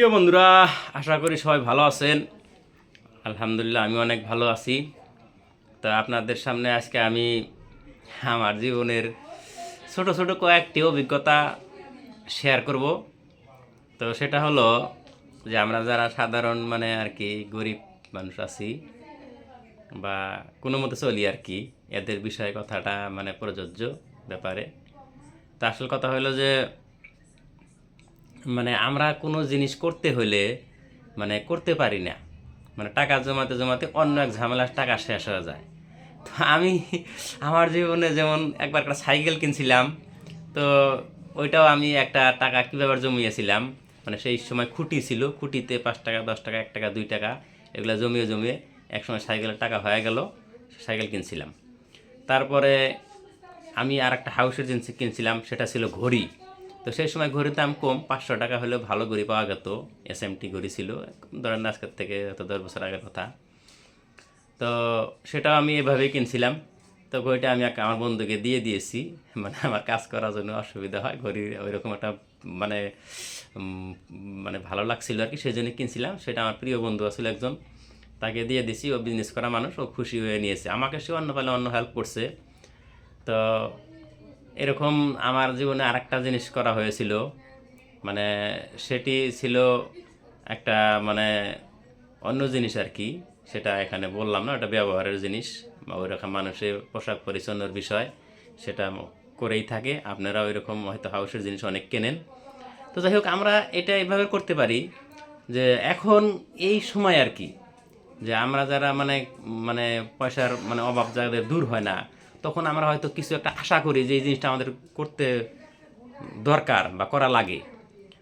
প্রিয় বন্ধুরা, আশা করি সবাই ভালো আছেন। আলহামদুলিল্লাহ, আমি অনেক ভালো আছি। তা আপনাদের সামনে আজকে আমি আমার জীবনের ছোট ছোট কয়েকটি অভিজ্ঞতা শেয়ার করব। তো সেটা হলো যে আমরা যারা সাধারণ মানে আর কি গরিব মানুষ আছি বা কোনো মতে চলি আর কি, এদের বিষয়ে কথাটা মানে প্রযোজ্য ব্যাপারে। তা আসল কথা হলো যে মানে আমরা কোনো জিনিস করতে হলে মানে করতে পারি না। মানে টাকা জমাতে জমাতে অন্য এক ঝামেলার টাকা শেষ হয়ে যায়। তো আমি আমার জীবনে যেমন একবার একটা সাইকেল কিনছিলাম, তো ওইটাও আমি একটা টাকা কীভাবে জমিয়েছিলাম মানে সেই সময় খুঁটি ছিল, খুঁটিতে পাঁচ টাকা, দশ টাকা, এক টাকা, দুই টাকা এগুলো জমিয়ে জমিয়ে একসময় সাইকেলের টাকা হয়ে গেল, সাইকেল কিনছিলাম। তারপরে আমি আর একটা হাউসের জিনিস কিনছিলাম, সেটা ছিল ঘড়ি। তো সেই সময় ঘড়ির দাম কম, পাঁচশো টাকা হলেও ভালো ঘড়ি পাওয়া যেত এস এম টি ঘড়ি ছিল। ধরেন আজকের থেকে হয়তো দশ বছর আগের কথা। তো সেটাও আমি এভাবেই কিনছিলাম। তো ঘড়িটা আমি আমার বন্ধুকে দিয়ে দিয়েছি। মানে আমার কাজ করার জন্য অসুবিধা হয় ঘড়ি ওইরকম একটা মানে মানে ভালো লাগছিল আর কি, সেই জন্য কিনছিলাম। সেটা আমার প্রিয় বন্ধু আসলে একজন। তাকে দিয়ে দিছি, ও বিজনেস করা মানুষ, ও খুশি হয়ে নিয়েছে। আমাকে সে অন্য পালে অন্য হেল্প করছে। তো এরকম আমার জীবনে আরেকটা জিনিস করা হয়েছিল। মানে সেটি ছিল একটা মানে অন্য জিনিস আর কি, সেটা এখানে বললাম না, ওটা ব্যবহারের জিনিস বা ওই রকম মানুষের পোশাক পরিচ্ছন্নর বিষয়, সেটা করেই থাকে। আপনারা ওই রকম হয়তো হাউসের জিনিস অনেক কেনেন। তো যাই হোক, আমরা এটা এভাবে করতে পারি যে এখন এই সময় আর কি, যে আমরা যারা মানে মানে পয়সার মানে অভাব যাদের দূর হয় না তখন আমরা হয়তো কিছু একটা আশা করি যে এই জিনিসটা আমাদের করতে দরকার বা করা লাগে।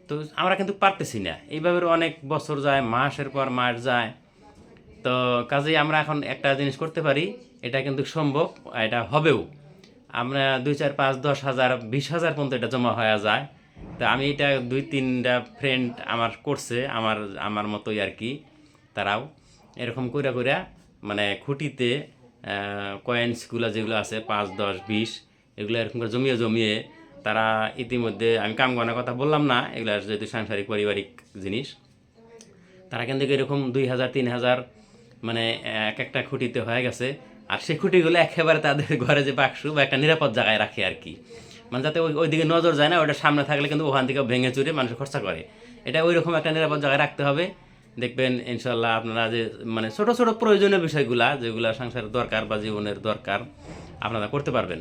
তো আমরা কিন্তু পারতেছি না। এইভাবে অনেক বছর যায়, মাসের পর মাস যায়। তো কাজেই আমরা এখন একটা জিনিস করতে পারি, এটা কিন্তু সম্ভব, এটা হবেও। আমরা দুই চার পাঁচ দশ হাজার, বিশ হাজার পর্যন্ত এটা জমা হয়ে যায়। তো আমি এটা দুই তিনটা ফ্রেন্ড আমার করছে, আমার আমার মতোই আর কি, তারাও। এরকম কইরা কইরা মানে খুঁটিতে কয়েন্সগুলো যেগুলো আছে, পাঁচ, দশ, বিশ, এগুলো এরকম করে জমিয়ে জমিয়ে তারা ইতিমধ্যে, আমি কাম করার কথা বললাম না, এগুলো যেহেতু সাংসারিক, পারিবারিক জিনিস, তারা কিন্তু এরকম দুই হাজার, তিন হাজার মানে এক একটা খুঁটিতে হয়ে গেছে, আর সেই খুঁটিগুলো একেবারে তাদের ঘরে যে বাক্স বা একটা নিরাপদ জায়গায় রাখে আর কি। মানে যাতে ওই ওইদিকে নজর যায় না ওটা সামনে থাকলে কিন্তু ওখান থেকে ভেঙে চুরে মানুষ খরচা করে। এটা ওই রকম একটা নিরাপদ জায়গায় রাখতে হবে দেখবেন ইনশাল্লাহ আপনারা যে মানে ছোট ছোট প্রয়োজনীয় বিষয়গুলা, যেগুলা সংসারের দরকার বা জীবনের দরকার, আপনারা করতে পারবেন।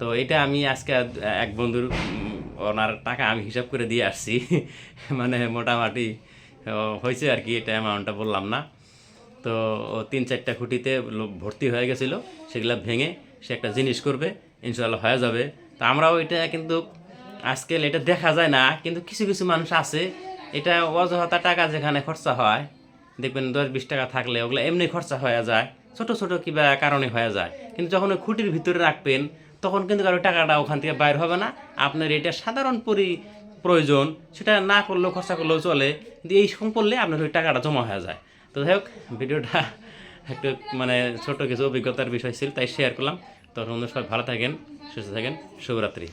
তো এটা আমি আজকে এক বন্ধুর ওনার টাকা আমি হিসাব করে দিয়ে আসছি। মানে মোটামুটি হয়েছে আর কি, এটা অ্যামাউন্টটা বললাম না। তো তিন চারটা খুঁটিতে ভর্তি হয়ে গেছিল, সেগুলা ভেঙে সে একটা জিনিস করবে ইনশাল্লাহ হয়ে যাবে। তো আমরাও এটা কিন্তু, আজকাল এটা দেখা যায় না, কিন্তু কিছু কিছু মানুষ আছে এটা অযথা টাকা যেখানে খরচা হয়, দেখবেন দশ বিশ টাকা থাকলে ওগুলো এমনি খরচা হয়ে যায়, ছোট ছোট কিবা কারণে হয়ে যায়। কিন্তু যখন ওই খুঁটির ভিতরে রাখবেন, তখন কিন্তু কারও টাকাটা ওখান থেকে বাইর হবে না। আপনার এটা সাধারণ পরি প্রয়োজন, সেটা না করলেও খরচা করলেও চলে কিন্তু এই সম করলে আপনার ওই টাকাটা জমা হয়ে যায়। তো যাই হোক, ভিডিওটা একটু মানে ছোট কিছু অভিজ্ঞতার বিষয় ছিল, তাই শেয়ার করলাম। তখন সবাই ভালো থাকেন, সুস্থ থাকেন, শুভরাত্রি।